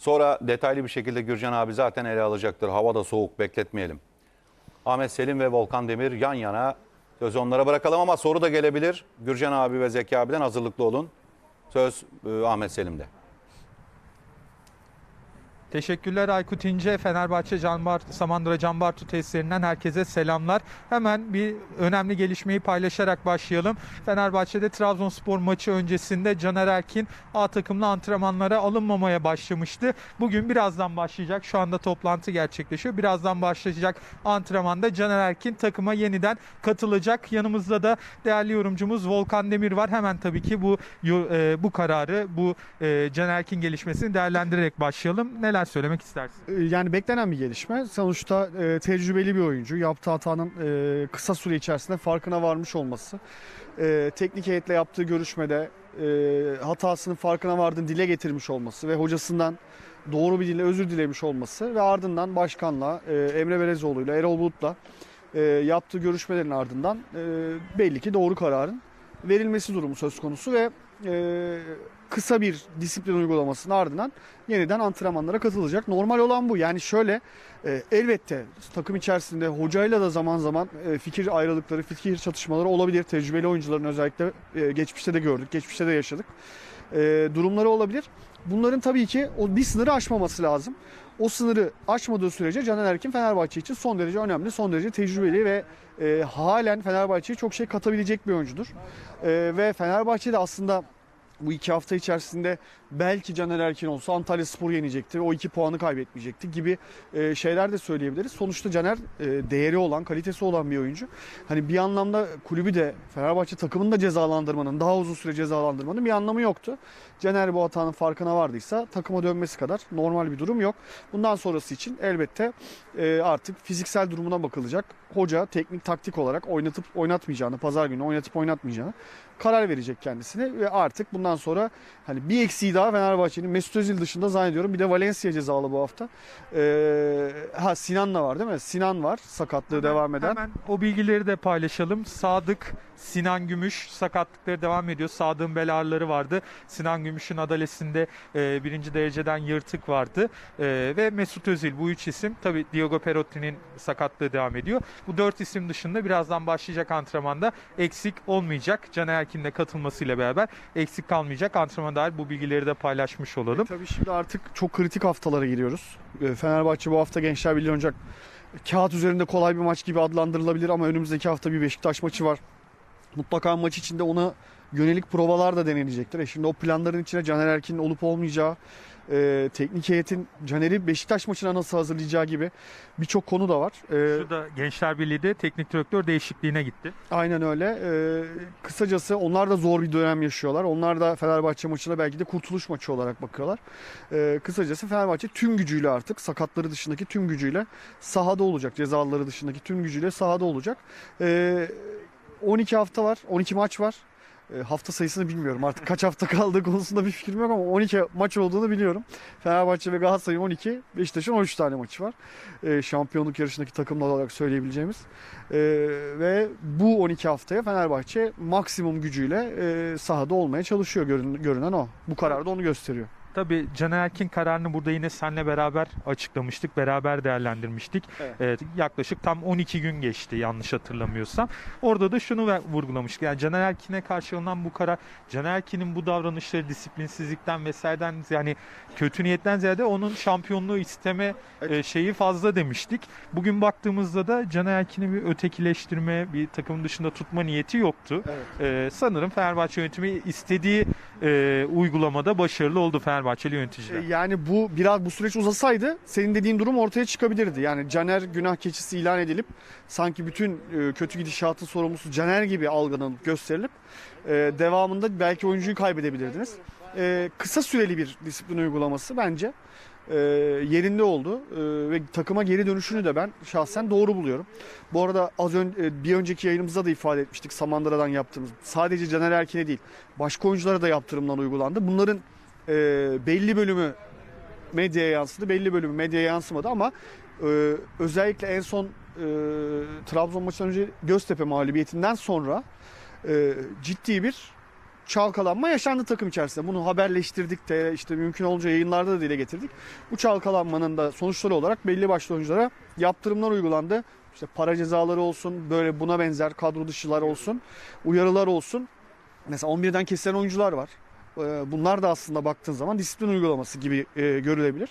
Sonra detaylı bir şekilde Gürcan abi zaten ele alacaktır. Hava da soğuk bekletmeyelim. Ahmet Selim ve Volkan Demir yan yana. Söz onlara bırakalım ama soru da gelebilir. Gürcan abi ve Zeki abiden hazırlıklı olun. Söz e, Ahmet Selim'de. Teşekkürler Aykut İnce. Fenerbahçe Can Bart Samandıra Can Bartu tesislerinden herkese selamlar. Hemen bir önemli gelişmeyi paylaşarak başlayalım. Fenerbahçe'de Trabzonspor maçı öncesinde Caner Erkin A takımlı antrenmanlara alınmamaya başlamıştı. Bugün birazdan başlayacak. Şu anda toplantı gerçekleşiyor. Birazdan başlayacak antrenmanda Caner Erkin takıma yeniden katılacak. Yanımızda da değerli yorumcumuz Volkan Demir var. Hemen tabii ki bu e, bu kararı, bu e, Caner Erkin gelişmesini değerlendirerek başlayalım. Neler söylemek istersin? Ee, Yani beklenen bir gelişme. Sonuçta e, tecrübeli bir oyuncu. Yaptığı hatanın e, kısa süre içerisinde farkına varmış olması. E, teknik heyetle yaptığı görüşmede e, hatasının farkına vardığını dile getirmiş olması ve hocasından doğru bir dille özür dilemiş olması ve ardından başkanla e, Emre Belezoğlu'yla Erol Bulut'la e, yaptığı görüşmelerin ardından e, belli ki doğru kararın verilmesi durumu söz konusu ve e, kısa bir disiplin uygulamasının ardından yeniden antrenmanlara katılacak. Normal olan bu. Yani şöyle e, elbette takım içerisinde hocayla da zaman zaman e, fikir ayrılıkları, fikir çatışmaları olabilir. Tecrübeli oyuncuların özellikle e, geçmişte de gördük, geçmişte de yaşadık. E, durumları olabilir. Bunların tabii ki o bir sınırı aşmaması lazım. O sınırı aşmadığı sürece Caner Erkin Fenerbahçe için son derece önemli, son derece tecrübeli ve e, halen Fenerbahçe'ye çok şey katabilecek bir oyuncudur. E, ve Fenerbahçe de aslında bu iki hafta içerisinde belki Caner Erkin olsa Antalya Spor yenecekti. O iki puanı kaybetmeyecekti gibi e, şeyler de söyleyebiliriz. Sonuçta Caner e, değeri olan, kalitesi olan bir oyuncu. Hani bir anlamda kulübü de Fenerbahçe takımını da cezalandırmanın, daha uzun süre cezalandırmanın bir anlamı yoktu. Caner bu hatanın farkına vardıysa takıma dönmesi kadar normal bir durum yok. Bundan sonrası için elbette e, artık fiziksel durumuna bakılacak. Hoca teknik taktik olarak oynatıp oynatmayacağını, pazar günü oynatıp oynatmayacağını karar verecek kendisine ve artık bundan sonra hani bir eksiği daha Fenerbahçe'nin Mesut Özil dışında zannediyorum bir de Valencia cezalı bu hafta. Ee, ha Sinan da var değil mi? Sinan var sakatlığı devam eden. Hemen o bilgileri de paylaşalım. Sadık, Sinan Gümüş sakatlıkları devam ediyor. Sadık'ın bel ağrıları vardı. Sinan Gümüş'ün adalesinde e, birinci dereceden yırtık vardı. E, ve Mesut Özil bu üç isim. Tabii Diogo Perotti'nin sakatlığı devam ediyor. Bu dört isim dışında birazdan başlayacak antrenmanda eksik olmayacak. Caner Erkin'le katılmasıyla beraber eksik kalmayacak. Antrenmana dair bu bilgileri de paylaşmış olalım. Tabii şimdi artık çok kritik haftalara giriyoruz. Ee, Fenerbahçe bu hafta Gençler Birliği oynayacak. Kağıt üzerinde kolay bir maç gibi adlandırılabilir ama önümüzdeki hafta bir Beşiktaş maçı var. Mutlaka maç içinde ona yönelik provalar da denenecektir. E şimdi o planların içine Caner Erkin'in olup olmayacağı, e, teknik heyetin Caner'i Beşiktaş maçına nasıl hazırlayacağı gibi birçok konu da var. E, Şurada Gençler Birliği de teknik direktör değişikliğine gitti. Aynen öyle. Ee, kısacası onlar da zor bir dönem yaşıyorlar. Onlar da Fenerbahçe maçına belki de kurtuluş maçı olarak bakıyorlar. Ee, kısacası Fenerbahçe tüm gücüyle artık sakatları dışındaki tüm gücüyle sahada olacak. Cezalıları dışındaki tüm gücüyle sahada olacak. Ee, 12 hafta var. 12 maç var. Ee, hafta sayısını bilmiyorum. Artık kaç hafta kaldığı konusunda bir fikrim yok ama 12 maç olduğunu biliyorum. Fenerbahçe ve Galatasaray'ın 12, Beşiktaş'ın 13 tane maçı var. Ee, şampiyonluk yarışındaki takımlar olarak söyleyebileceğimiz. Ee, ve bu 12 haftaya Fenerbahçe maksimum gücüyle e, sahada olmaya çalışıyor görün- görünen o. Bu karar da onu gösteriyor. Tabii Caner Erkin kararını burada yine seninle beraber açıklamıştık, beraber değerlendirmiştik. Evet. Evet, yaklaşık tam 12 gün geçti yanlış hatırlamıyorsam. Orada da şunu vurgulamıştık. Yani Caner Erkin'e karşı alınan bu karar, Caner Erkin'in bu davranışları disiplinsizlikten vesaireden yani kötü niyetten ziyade onun şampiyonluğu isteme Evet. e, şeyi fazla demiştik. Bugün baktığımızda da Caner Erkin'i bir ötekileştirme, bir takımın dışında tutma niyeti yoktu. Evet. Ee, sanırım Fenerbahçe yönetimi istediği e, uygulamada başarılı oldu Fenerbahçeli yöneticiler. E, Yani bu biraz bu süreç uzasaydı senin dediğin durum ortaya çıkabilirdi. Yani Caner günah keçisi ilan edilip sanki bütün e, kötü gidişatın sorumlusu Caner gibi algılanıp gösterilip e, devamında belki oyuncuyu kaybedebilirdiniz. Kısa süreli bir disiplin uygulaması bence yerinde oldu ve takıma geri dönüşünü de ben şahsen doğru buluyorum. Bu arada az önce bir önceki yayınımızda da ifade etmiştik Samandıra'dan yaptığımız. Sadece Caner Erkin'e değil başka oyunculara da yaptırımlar uygulandı. Bunların e, belli bölümü medyaya yansıdı, belli bölümü medyaya yansımadı ama e, özellikle en son e, Trabzon maçından önce Göztepe mağlubiyetinden sonra e, ciddi bir çalkalanma yaşandı takım içerisinde. Bunu haberleştirdik de işte mümkün olunca yayınlarda da dile getirdik. Bu çalkalanmanın da sonuçları olarak belli başlı oyunculara yaptırımlar uygulandı. İşte para cezaları olsun, böyle buna benzer kadro dışılar olsun, uyarılar olsun. Mesela 11'den kesilen oyuncular var. Ee, Bunlar da aslında baktığın zaman disiplin uygulaması gibi e, görülebilir.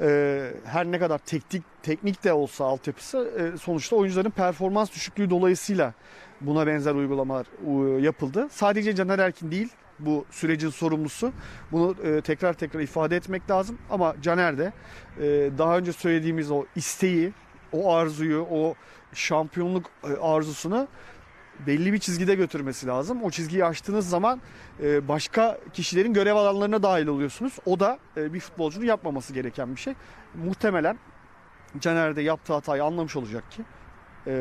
Ee, her ne kadar teknik teknik de olsa altyapısı e, sonuçta oyuncuların performans düşüklüğü dolayısıyla buna benzer uygulamalar e, yapıldı. Sadece Caner Erkin değil bu sürecin sorumlusu. Bunu e, tekrar tekrar ifade etmek lazım ama Caner de e, daha önce söylediğimiz o isteği, o arzuyu, o şampiyonluk e, arzusunu belli bir çizgide götürmesi lazım. O çizgiyi aştığınız zaman e, başka kişilerin görev alanlarına dahil oluyorsunuz. O da e, bir futbolcunun yapmaması gereken bir şey. Muhtemelen Caner de yaptığı hatayı anlamış olacak ki e,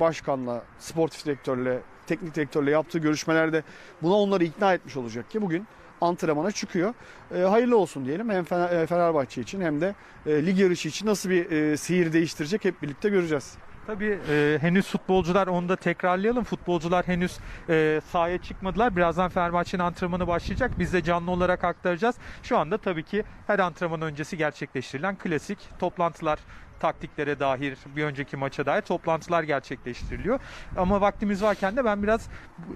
başkanla, sportif direktörle, teknik direktörle yaptığı görüşmelerde buna onları ikna etmiş olacak ki bugün antrenmana çıkıyor. Hayırlı olsun diyelim hem Fener- Fenerbahçe için hem de e, lig yarışı için nasıl bir e, seyir değiştirecek hep birlikte göreceğiz. Tabii e, henüz futbolcular onu da tekrarlayalım. Futbolcular henüz e, sahaya çıkmadılar. Birazdan Fenerbahçe'nin antrenmanı başlayacak. Biz de canlı olarak aktaracağız. Şu anda tabii ki her antrenman öncesi gerçekleştirilen klasik toplantılar taktiklere dair bir önceki maça dair toplantılar gerçekleştiriliyor. Ama vaktimiz varken de ben biraz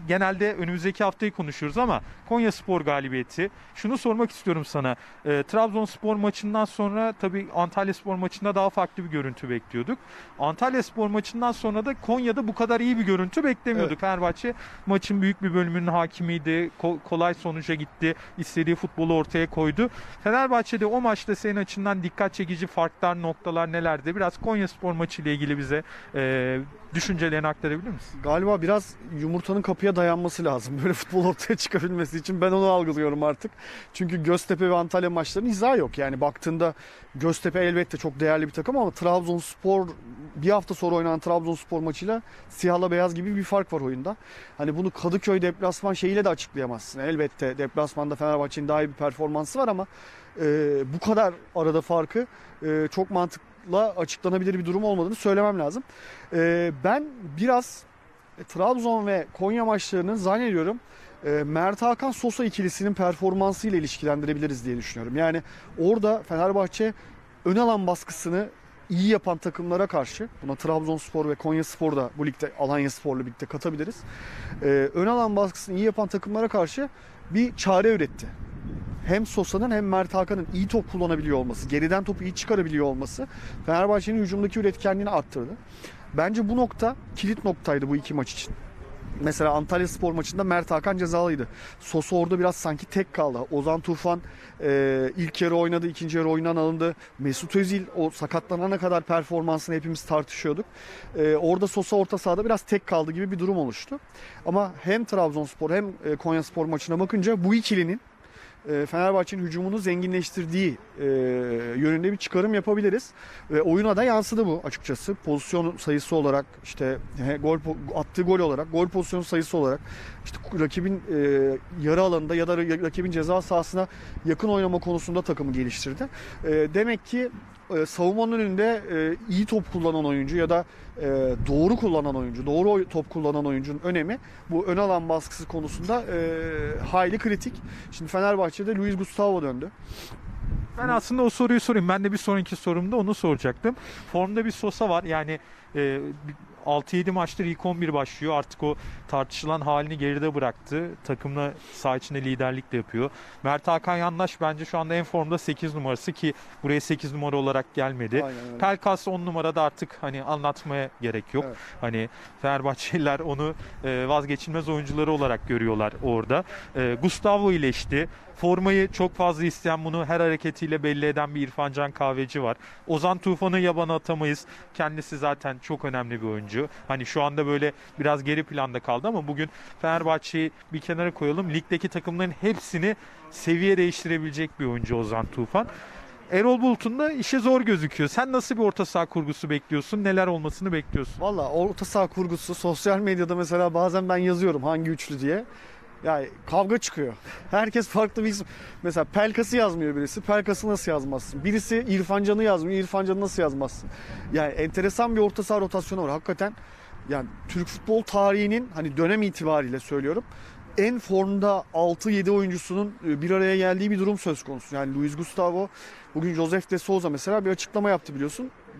genelde önümüzdeki haftayı konuşuyoruz ama Konya Spor galibiyeti. Şunu sormak istiyorum sana. E, Trabzonspor maçından sonra tabii Antalya Spor maçında daha farklı bir görüntü bekliyorduk. Antalya Spor maçından sonra da Konya'da bu kadar iyi bir görüntü beklemiyorduk. Evet. Fenerbahçe maçın büyük bir bölümünün hakimiydi. Ko- kolay sonuca gitti. İstediği futbolu ortaya koydu. Fenerbahçe'de o maçta senin açından dikkat çekici farklar, noktalar nelerdi? Biraz Konya Spor maçı ile ilgili bize e, düşüncelerini aktarabilir misin? Galiba biraz yumurtanın kapıya dayanması lazım. Böyle futbol ortaya çıkabilmesi için ben onu algılıyorum artık. Çünkü Göztepe ve Antalya maçlarının izahı yok. Yani baktığında Göztepe elbette çok değerli bir takım ama Trabzonspor bir hafta sonra oynanan Trabzonspor maçıyla siyahla beyaz gibi bir fark var oyunda. Hani bunu Kadıköy deplasman şeyiyle de açıklayamazsın. Elbette deplasmanda Fenerbahçe'nin daha iyi bir performansı var ama e, bu kadar arada farkı e, çok mantıkla açıklanabilir bir durum olmadığını söylemem lazım. E, ben biraz Trabzon ve Konya maçlarının zannediyorum e, Mert Hakan Sosa ikilisinin performansıyla ilişkilendirebiliriz diye düşünüyorum. Yani orada Fenerbahçe ön alan baskısını iyi yapan takımlara karşı buna Trabzonspor ve Konyaspor da bu ligde Alanyaspor'la birlikte katabiliriz. E, ön alan baskısını iyi yapan takımlara karşı bir çare üretti. Hem Sosa'nın hem Mert Hakan'ın iyi top kullanabiliyor olması, geriden topu iyi çıkarabiliyor olması Fenerbahçe'nin hücumdaki üretkenliğini arttırdı. Bence bu nokta kilit noktaydı bu iki maç için. Mesela Antalya Spor maçında Mert Hakan cezalıydı. Sosa orada biraz sanki tek kaldı. Ozan Tufan e, ilk yarı oynadı, ikinci yarı oyundan alındı. Mesut Özil o sakatlanana kadar performansını hepimiz tartışıyorduk. E, orada Sosa orta sahada biraz tek kaldı gibi bir durum oluştu. Ama hem Trabzonspor hem e, Konyaspor maçına bakınca bu ikilinin Fenerbahçe'nin hücumunu zenginleştirdiği e, yönünde bir çıkarım yapabiliriz. Ve oyuna da yansıdı bu açıkçası. Pozisyon sayısı olarak işte gol attığı gol olarak, gol pozisyonu sayısı olarak işte rakibin e, yarı alanında ya da ra- rakibin ceza sahasına yakın oynama konusunda takımı geliştirdi. E, demek ki e, savunmanın önünde e, iyi top kullanan oyuncu ya da e, doğru kullanan oyuncu, doğru top kullanan oyuncunun önemi bu ön alan baskısı konusunda e, hayli kritik. Şimdi Fenerbahçe'de Luis Gustavo döndü. Ben aslında o soruyu sorayım. Ben de bir sonraki sorumda onu soracaktım. Formda bir Sosa var. Yani 6-7 maçtır ilk 11 başlıyor. Artık o tartışılan halini geride bıraktı. Takımla saha içinde liderlik de yapıyor. Mert Hakan Yandaş bence şu anda en formda 8 numarası ki buraya 8 numara olarak gelmedi. Pelkas 10 numarada artık hani anlatmaya gerek yok. Evet. Hani Fenerbahçeliler onu e, vazgeçilmez oyuncuları olarak görüyorlar orada. E, Gustavo iyileşti. Formayı çok fazla isteyen bunu her hareketiyle belli eden bir İrfan Can Kahveci var. Ozan Tufan'ı yabana atamayız. Kendisi zaten çok önemli bir oyuncu. Hani şu anda böyle biraz geri planda kaldı ama bugün Fenerbahçe'yi bir kenara koyalım. Ligdeki takımların hepsini seviye değiştirebilecek bir oyuncu Ozan Tufan. Erol Bulut'un da işi zor gözüküyor. Sen nasıl bir orta saha kurgusu bekliyorsun? Neler olmasını bekliyorsun? Valla orta saha kurgusu sosyal medyada mesela bazen ben yazıyorum hangi üçlü diye. Yani kavga çıkıyor. Herkes farklı bir isim. Mesela Pelkas'ı yazmıyor birisi. Pelkas'ı nasıl yazmazsın? Birisi İrfan Can'ı yazmıyor. İrfan Can'ı nasıl yazmazsın? Yani enteresan bir orta saha rotasyonu var. Hakikaten yani Türk futbol tarihinin hani dönem itibariyle söylüyorum. en formda 6-7 oyuncusunun e, bir araya geldiği bir durum söz konusu. Yani Luis Gustavo, bugün Josef de Souza mesela bir açıklama yaptı biliyorsun.